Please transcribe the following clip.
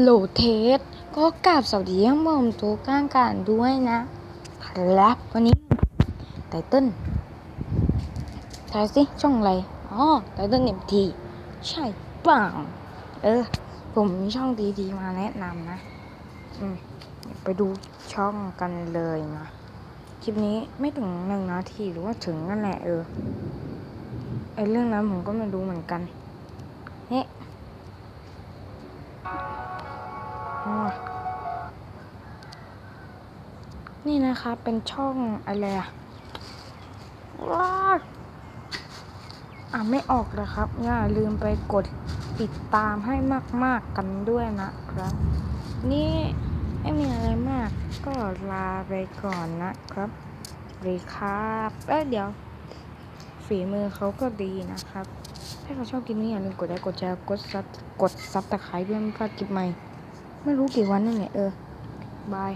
โหลเทสก็กราบสวัสดีท่านผู้ชมทุกท่านกันด้วยนะครับวันนี้ไตเติ้ลทายสิช่องอะไรอ๋อไตเติ้ลเอ็มทีใช่เปล่าเออ ผมมีช่องดีๆมาแนะนำนะ อืมไปดูช่องกันเลยนะคลิปนี้ไม่ถึงหนึ่งนาทีหรือว่าถึงนั่นแหละเออไอเรื่องนั้นผมก็ไม่รู้เหมือนกันเฮ้อ๋ นี่นะคะเป็นช่องอะไรอะว้าอ่านไม่ออกเลยครับอย่าลืมไปกดติดตามให้มาก ๆ กันด้วยนะครับ นี่ไม่มีอะไรมาก ก็ลาไปก่อนนะครับสวัสดีครับเอ้ยเดี๋ยว ฝีมือเขาก็ดีนะครับ ถ้าเขาชอบกินนี่อย่าลืมกดไลค์กดแชร์กดซับกดซับตะไคร้ด้วยไม่พลาดคลิปใหม่ ไม่รู้กี่วันนั่นแหละเออบาย